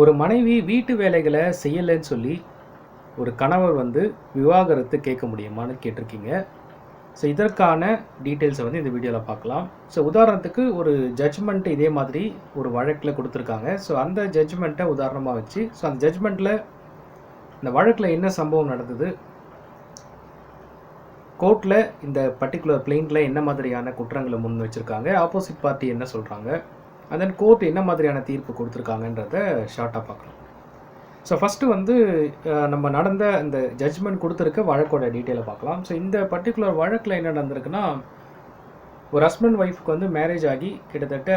ஒரு மனைவி வீட்டு வேலைகளை செய்யலைன்னு சொல்லி ஒரு கணவர் வந்து விவாகரத்து கேட்க முடியுமான்னு கேட்டிருக்கீங்க. ஸோ இதற்கான டீட்டெயில்ஸை வந்து இந்த வீடியோவில் பார்க்கலாம். ஸோ உதாரணத்துக்கு ஒரு ஜட்ஜ்மெண்ட் இதே மாதிரி ஒரு வழக்கில் கொடுத்துருக்காங்க. ஸோ அந்த ஜட்ஜ்மெண்ட்டை உதாரணமாக வச்சு ஸோ அந்த ஜட்ஜ்மெண்ட்டில் இந்த வழக்கில் என்ன சம்பவம் நடந்தது? கோர்ட்டில் இந்த பர்டிகுலர் பிளெயினில் என்ன மாதிரியான குற்றங்களை முன் வச்சுருக்காங்க? ஆப்போசிட் பார்ட்டி என்ன சொல்கிறாங்க அண்ட் தென் கோர்ட் என்ன மாதிரியான தீர்ப்பு கொடுத்துருக்காங்கன்றத ஷார்ட்டாக பார்க்கலாம். ஸோ ஃபஸ்ட்டு வந்து நம்ம நடந்த இந்த ஜட்ஜ்மெண்ட் கொடுத்துருக்க வழக்கோட டீட்டெயிலை பார்க்கலாம். ஸோ இந்த பர்டிகுலர் வழக்கில் என்ன நடந்திருக்குன்னா ஒரு ஹஸ்பண்ட் ஒய்ஃப்க்கு வந்து மேரேஜ் ஆகி கிட்டத்தட்ட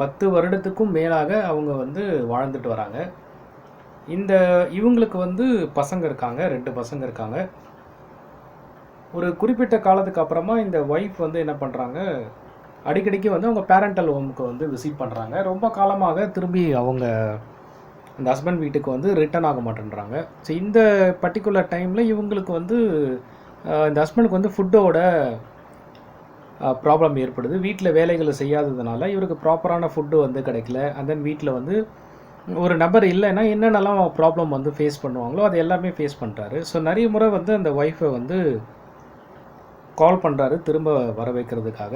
பத்து வருடத்துக்கும் மேலாக அவங்க வந்து வாழ்ந்துட்டு வராங்க. இந்த இவங்களுக்கு வந்து பசங்க இருக்காங்க ரெண்டு பசங்க இருக்காங்க. ஒரு குறிப்பிட்ட காலத்துக்கு அப்புறமா இந்த ஒய்ஃப் வந்து என்ன பண்ணுறாங்க அடிக்கடிக்கு வந்து அவங்க பேரண்டல் ஹோமுக்கு வந்து விசிட் பண்ணுறாங்க ரொம்ப காலமாக திரும்பி அவங்க அந்த ஹஸ்பண்ட் வீட்டுக்கு வந்து ரிட்டர்ன் ஆக மாட்டேன்றாங்க. ஸோ இந்த பர்டிகுலர் டைமில் இவங்களுக்கு வந்து இந்த ஹஸ்பண்டுக்கு வந்து ஃபுட்டோட ப்ராப்ளம் ஏற்படுது. வீட்டில் வேலைகளை செய்யாததுனால இவருக்கு ப்ராப்பரான ஃபுட்டு வந்து கிடைக்கல. அண்ட் தென் வீட்டில் வந்து ஒரு நபர் இல்லைன்னா என்னென்னலாம் ப்ராப்ளம் வந்து ஃபேஸ் பண்ணுவாங்களோ அது எல்லாமே ஃபேஸ் பண்ணுறாரு ஸோ நிறைய முறை வந்து அந்த ஒய்ஃபை வந்து கால் பண்ணுறாரு திரும்ப வர வைக்கிறதுக்காக.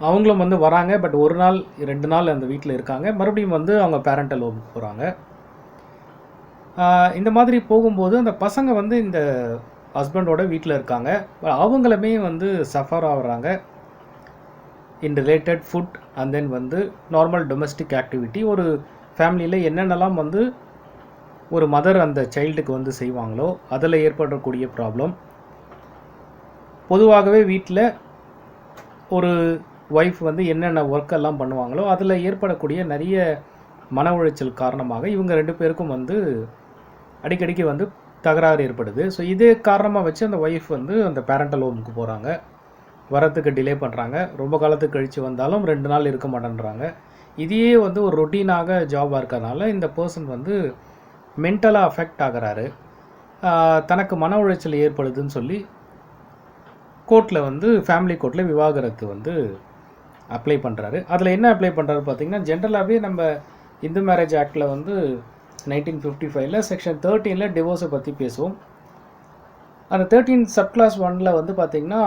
அவங்களும் வந்து வராங்க பட் ஒரு நாள் ரெண்டு நாள் அந்த வீட்டில் இருக்காங்க. மறுபடியும் வந்து அவங்க பேரண்டல் ஹோம் போகிறாங்க இந்த மாதிரி போகும்போது அந்த பசங்க வந்து இந்த ஹஸ்பண்டோட வீட்டில் இருக்காங்க. அவங்களுமே வந்து சஃபர் ஆகுறாங்க. In related food and then வந்து நார்மல் டொமஸ்டிக் ஆக்டிவிட்டி ஒரு ஃபேமிலியில் என்னென்னலாம் வந்து ஒரு மதர் அந்த சைல்டுக்கு வந்து செய்வாங்களோ அதில் ஏற்படக்கூடிய ப்ராப்ளம் பொதுவாகவே வீட்டில் ஒரு ஒய்ஃப் வந்து என்னென்ன ஒர்க் எல்லாம் பண்ணுவாங்களோ அதில் ஏற்படக்கூடிய நிறைய மன உளைச்சல் காரணமாக இவங்க ரெண்டு பேருக்கும் வந்து அடிக்கடிக்கு வந்து தகராறு ஏற்படுது. ஸோ இதே காரணமாக வச்சு அந்த ஒய்ஃப் வந்து அந்த பேரண்டல் ஹோமுக்கு போகிறாங்க வரத்துக்கு டிலே பண்ணுறாங்க ரொம்ப காலத்துக்கு கழித்து வந்தாலும் ரெண்டு நாள் இருக்க மாட்டேன்றாங்க. இதையே வந்து ஒரு ரொட்டீனாக ஜாபாக இருக்கிறதுனால இந்த பர்சன் வந்து மென்டலாக அஃபெக்ட் ஆகிறாரு. தனக்கு மன உளைச்சல் ஏற்படுதுன்னு சொல்லி கோர்ட்டில் வந்து ஃபேமிலி கோர்ட்டில் விவாகரத்து வந்து அப்ளை பண்ணுறாரு அதில் என்ன அப்ளை பண்ணுறாரு பார்த்தீங்கன்னா ஜென்ரலாகவே நம்ம இந்து மேரேஜ் ஆக்டில் வந்து நைன்டீன் ஃபிஃப்டி ஃபைவ்ல செக்ஷன் தேர்ட்டீனில் டிவோர்ஸை பற்றி பேசுவோம். அந்த தேர்ட்டீன் சப்கிளாஸ் ஒனில் வந்து பார்த்தீங்கன்னா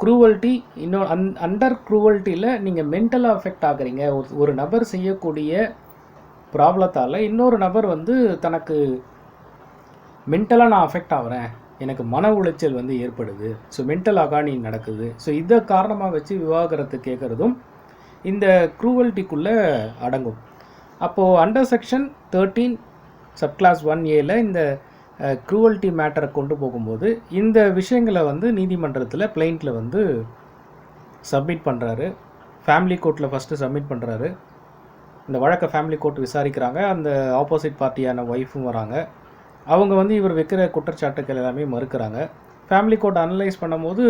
குரூவல்ட்டி இன்னொரு அன் அண்டர் க்ரூவல்ட்டியில் நீங்கள் மென்டலாக அஃபெக்ட் ஆகுறீங்க. ஒரு ஒரு நபர் செய்யக்கூடிய ப்ராப்ளத்தால் இன்னொரு நபர் வந்து தனக்கு மென்டலாக நான் அஃபெக்ட் ஆகிறேன். எனக்கு மன உளைச்சல் வந்து ஏற்படுது. ஸோ மென்டல் அகானி நடக்குது. ஸோ இதை காரணமாக வச்சு விவாகரத்து கேட்குறதும் இந்த குரூவல்ட்டிக்குள்ளே அடங்கும். அப்போது under section thirteen subclause one ஏல இந்த குரூவல்ட்டி மேட்டரை கொண்டு போகும்போது இந்த விஷயங்களை வந்து நீதிமன்றத்தில் பிளைண்ட்டில் வந்து சப்மிட் பண்ணுறாரு ஃபேமிலி கோர்ட்டில் ஃபஸ்ட்டு சப்மிட் பண்ணுறாரு இந்த வழக்கை ஃபேமிலி கோர்ட் விசாரிக்கிறாங்க. அந்த ஆப்போசிட் பார்ட்டியான ஒய்ஃபும் வராங்க. அவங்க வந்து இவர் வைக்கிற குற்றச்சாட்டுக்கள் எல்லாமே மறுக்கிறாங்க. ஃபேமிலி கோர்ட் அனலைஸ் பண்ணும்போது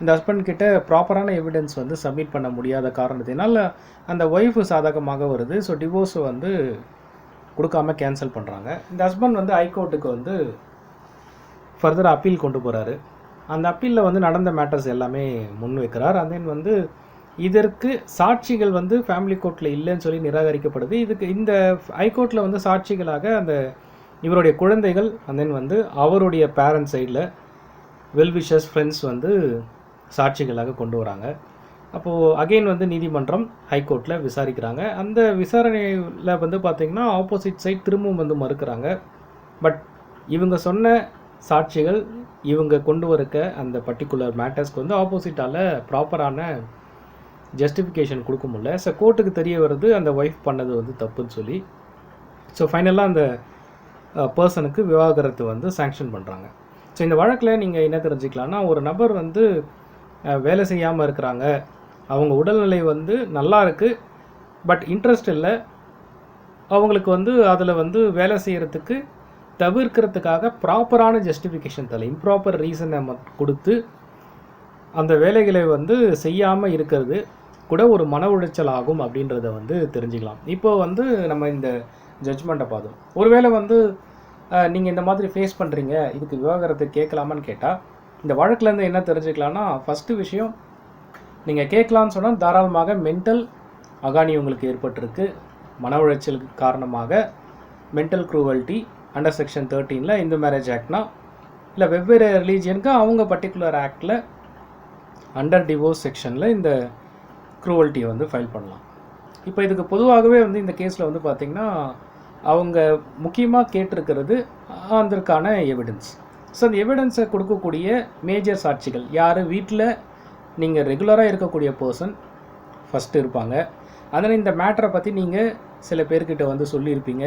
இந்த ஹஸ்பண்ட் கிட்ட ப்ராப்பரான எவிடன்ஸ் வந்து சப்மிட் பண்ண முடியாத காரணத்தினால அந்த ஒய்ஃபு சாதகமாக வருது. ஸோ டிவோர்ஸ் வந்து கொடுக்காம கேன்சல் பண்ணுறாங்க இந்த ஹஸ்பண்ட் வந்து ஹைகோர்ட்டுக்கு வந்து ஃபர்தர் அப்பீல் கொண்டு போகிறாரு அந்த அப்பீலில் வந்து நடந்த மேட்டர்ஸ் எல்லாமே முன் வைக்கிறார். அண்ட் தென் வந்து இதற்கு சாட்சிகள் வந்து ஃபேமிலி கோர்ட்டில் இல்லைன்னு சொல்லி நிராகரிக்கப்படுது. இதுக்கு இந்த ஹைகோர்ட்டில் வந்து சாட்சிகளாக அந்த இவருடைய குழந்தைகள் அண்ட் தென் வந்து அவருடைய பேரண்ட்ஸ் சைடில் வெல்விஷஸ் ஃப்ரெண்ட்ஸ் வந்து சாட்சிகளாக கொண்டு வராங்க. அப்போது அகைன் வந்து நீதிமன்றம் ஹைகோர்ட்டில் விசாரிக்கிறாங்க. அந்த விசாரணையில் வந்து பார்த்திங்கன்னா ஆப்போசிட் சைட் திரும்பவும் வந்து மறுக்கிறாங்க. பட் இவங்க சொன்ன சாட்சிகள் இவங்க கொண்டு வரக்க அந்த பர்டிகுலர் மேட்டர்ஸ்க்கு வந்து ஆப்போசிட்டால் ப்ராப்பரான ஜஸ்டிஃபிகேஷன் கொடுக்க முடியல. ஸோ கோர்ட்டுக்கு தெரிய வருது அந்த ஒய்ஃப் பண்ணது வந்து தப்புன்னு சொல்லி. ஸோ ஃபைனலாக அந்த பர்சனுக்கு விவாகரத்து வந்து சேங்ஷன் பண்ணுறாங்க ஸோ இந்த வழக்கில் நீங்கள் என்ன தெரிஞ்சுக்கலாம்னா ஒரு நபர் வந்து வேலை செய்யாமல் இருக்கிறாங்க. அவங்க உடல்நிலை வந்து நல்லா இருக்குது பட் இன்ட்ரெஸ்ட் இல்லை. அவங்களுக்கு வந்து அதில் வந்து வேலை செய்கிறதுக்கு தவிர்க்கிறதுக்காக ப்ராப்பரான ஜஸ்டிஃபிகேஷன் தரல. இம்ப்ராப்பர் ரீசனை கொடுத்து அந்த வேலைகளை வந்து செய்யாமல் இருக்கிறது கூட ஒரு மன உளைச்சல் ஆகும் அப்படின்றத வந்து தெரிஞ்சுக்கலாம். இப்போ வந்து நம்ம இந்த ஜட்ஜ்மெண்ட்டை பார்த்தோம் ஒருவேளை வந்து நீங்கள் இந்த மாதிரி ஃபேஸ் பண்ணுறீங்க இதுக்கு விவாகரத்து கேட்கலாமான்னு கேட்டால் இந்த வழக்குலேருந்து என்ன தெரிஞ்சுக்கலாம்னா ஃபஸ்ட்டு விஷயம் நீங்கள் கேட்கலான்னு சொன்னால் தாராளமாக மென்டல் அகானி உங்களுக்கு ஏற்பட்டிருக்கு. மன உளைச்சலுக்கு காரணமாக மென்டல் குரூவல்ட்டி அண்டர் செக்ஷன் தேர்ட்டீனில் இந்து மேரேஜ் ஆக்ட்னா இல்லை வெவ்வேறு ரிலீஜியனுக்கு அவங்க பர்டிகுலர் ஆக்டில் அண்டர் டிவோர்ஸ் செக்ஷனில் இந்த குரூவல்ட்டியை வந்து ஃபைல் பண்ணலாம். இப்போ இதுக்கு பொதுவாகவே வந்து இந்த கேஸில் வந்து பார்த்திங்கன்னா அவங்க முக்கியமாக கேட்டிருக்கிறது அதற்கான எவிடன்ஸ் ஸோ அந்த எவிடன்ஸை கொடுக்கக்கூடிய மேஜர் சாட்சிகள். யார்? வீட்டில் நீங்கள் ரெகுலராக இருக்கக்கூடிய பர்சன் ஃபஸ்ட்டு இருப்பாங்க. அதனால் இந்த மேட்டரை பற்றி நீங்கள் சில பேர்கிட்ட வந்து சொல்லியிருப்பீங்க.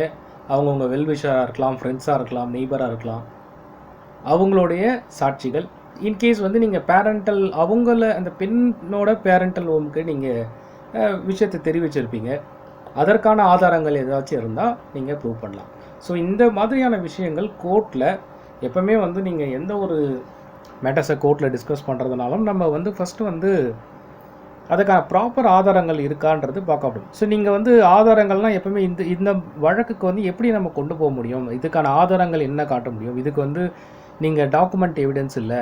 அவங்கவுங்க வெல்விஷராக இருக்கலாம் ஃப்ரெண்ட்ஸாக இருக்கலாம் நெய்பராக இருக்கலாம். அவங்களுடைய சாட்சிகள். இன்கேஸ் வந்து நீங்கள் பேரண்டல் அவங்கள அந்த பெண்ணோட பேரண்டல் ஹோமுக்கு நீங்கள் விஷயத்தை தெரிவிச்சிருப்பீங்க. அதற்கான ஆதாரங்கள் ஏதாச்சும் இருந்தால் நீங்கள் ப்ரூவ் பண்ணலாம். ஸோ இந்த மாதிரியான விஷயங்கள் கோர்ட்டில் எப்போவுமே வந்து நீங்கள் எந்த ஒரு மேட்டர்ஸை கோர்ட்டில் டிஸ்கஸ் பண்ணுறதுனாலும் நம்ம வந்து ஃபஸ்ட்டு வந்து அதுக்கான ப்ராப்பர் ஆதாரங்கள் இருக்கான்றது பார்க்கப்படும் ஸோ நீங்கள் வந்து ஆதாரங்கள்லாம் எப்பவுமே இந்த இந்த வழக்குக்கு வந்து எப்படி நம்ம கொண்டு போக முடியும்? இதுக்கான ஆதாரங்கள் என்ன காட்ட முடியும்? இதுக்கு வந்து நீங்கள் டாக்குமெண்ட் எவிடன்ஸ் இல்லை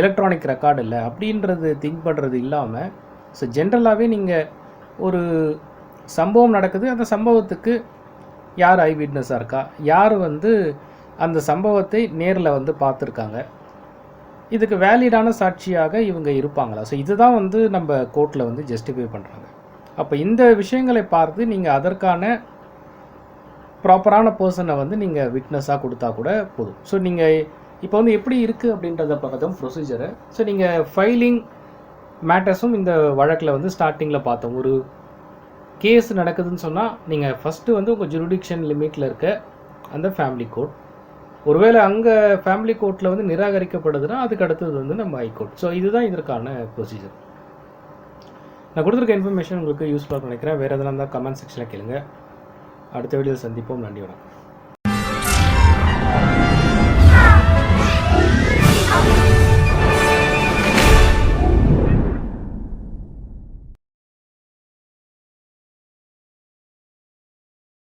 எலக்ட்ரானிக் ரெக்கார்டு இல்லை அப்படின்றது திங்க் பண்ணுறது இல்லாமல் ஸோ ஜென்ரலாகவே நீங்கள் ஒரு சம்பவம் நடக்குது. அந்த சம்பவத்துக்கு யார் ஐ விட்னஸாக இருக்கா? யார் வந்து அந்த சம்பவத்தை நேரில் வந்து பார்த்துருக்காங்க? இதுக்கு வேலிடான சாட்சியாக இவங்க இருப்பாங்களா? ஸோ இதுதான் வந்து நம்ம கோர்ட்டில் வந்து ஜஸ்டிஃபை பண்ணுறாங்க அப்போ இந்த விஷயங்களை பார்த்து நீங்கள் அதற்கான ப்ராப்பரான பர்சனை வந்து நீங்கள் விட்னஸாக கொடுத்தா கூட போதும். ஸோ நீங்கள் இப்போ வந்து எப்படி இருக்குது அப்படின்றத பார்த்தோம் ப்ரொசீஜரை ஸோ நீங்கள் ஃபைலிங் மேட்டர்ஸும் இந்த வழக்கில் வந்து ஸ்டார்டிங்கில் பார்த்தோம். ஒரு கேஸ் நடக்குதுன்னு சொன்னால் நீங்கள் ஃபஸ்ட்டு வந்து உங்கள் ஜுரிடிக்ஷன் லிமிட்டில் இருக்க அந்த ஃபேமிலி கோர்ட் ஒருவேளை அங்கே ஃபேமிலி கோர்ட்டில் வந்து நிராகரிக்கப்படுதுன்னா அதுக்கு அடுத்தது வந்து நம்ம ஹைகோர்ட் ஸோ இதுதான் இதற்கான ப்ரொசீஜர் நான் கொடுத்துருக்க இன்ஃபர்மேஷன் உங்களுக்கு யூஸ்ஃபுல்லாக நினைக்கிறேன். வேறு எதனா இருந்தால் கமெண்ட் செக்ஷனில் கேளுங்க. அடுத்த வீடியோவில் சந்திப்போம். நன்றி வணக்கம்.